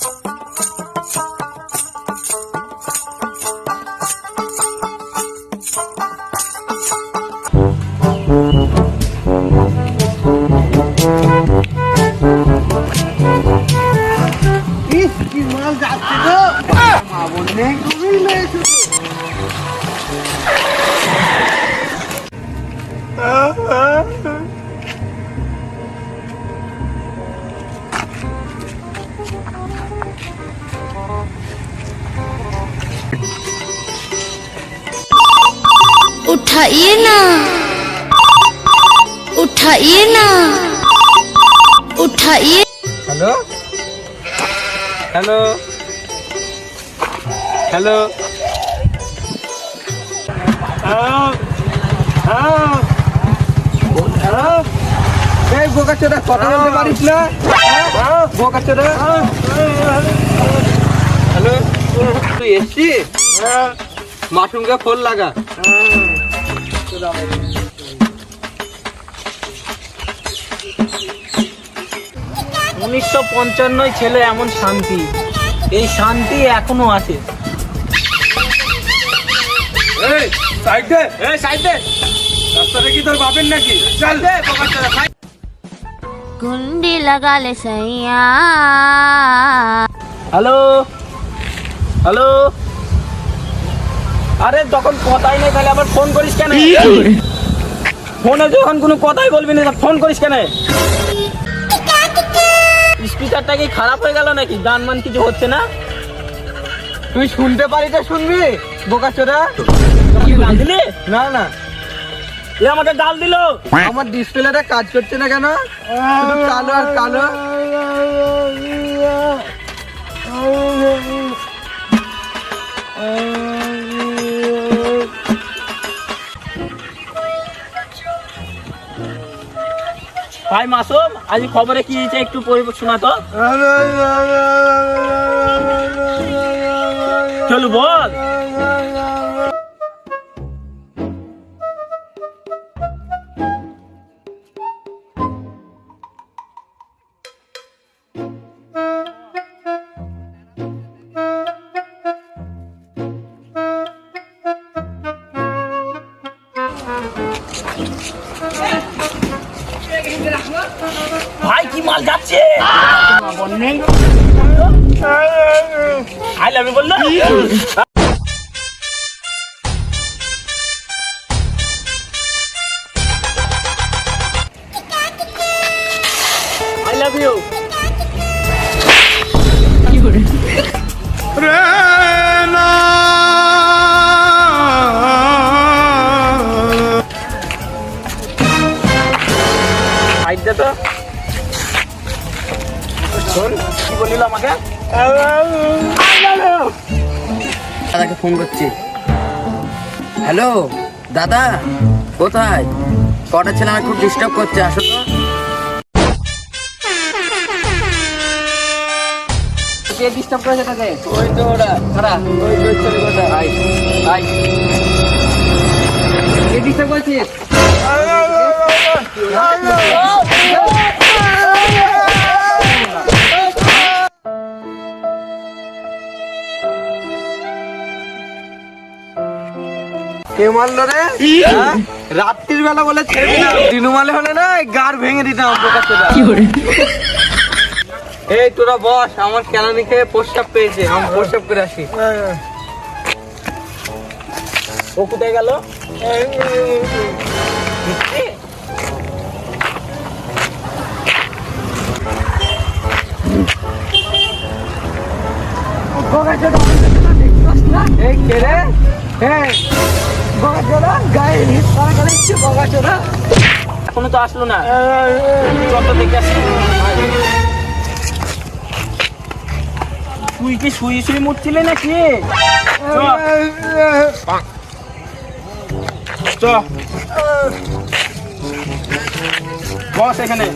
Bye. उठाइए ना उठाइए ना उठाइए হ্যালো হ্যালো হ্যালো এই বোকা চোদা কথা বলতে পারিস না বোকা চোদা হ্যালো তুই এসছিস মাসুমকে ফোন লাগা উনিশশো পঞ্চান্নই এমন শান্তি। এই শান্তি এখনও আছে। কুন্ডি লাগালে সাইয়া। হ্যালো? হ্যালো? আরে যখন কথাই নেই তাহলে আবার ফোন করিস কেন? ফোনে যখন কোনো কথাই বলবি না ফোন করিস কেন? স্পিকারটা কি খারাপ হয়ে গেল নাকি? গান মান কিছু হচ্ছে না? তুই শুনতে পারিস শুনবি বোকা গান দিলি? না না। এ আমাকে গাল দিল? আমার ডিসপ্লেটা কাজ করছে না কেন? কালো আর কালো। ভাই মাসুম আজ খবরে কি হয়েছে একটু শোনা তো। চলু বল। ভাই কি মাল যাচ্ছে? আই লাভ ইউ বলল? I love you. তো কি বলিল আমাকে? দাদাকে ফোন করছি। হ্যালো দাদা কোথায়? কটা ছেলে আমার খুব ডিস্টার্ব করছে আসো তো। কে ডিস্টার্ব করেছে তাকে? ওই তো ওরা। ওই ওই ছেলে কোথায়? আই আই কে ডিস্টার্ব করেছিস কে মারলো রে? হ্যাঁ? রাত্রির বেলা বলে ছেড়ে দিলাম। দিনুমালে হলে না এই গাড় ভেঙে দিতাম এই তোরা বস আমার কেলানি খেয়ে প্রস্তাব পেয়েছে আমি প্রস্তাব করে আসি। ও কোথায় গেল? এখনও তো আসলো না যত দেখে আসি তুই কি শুয়ে শুয়ে মরছিলে নাকি বস এখানে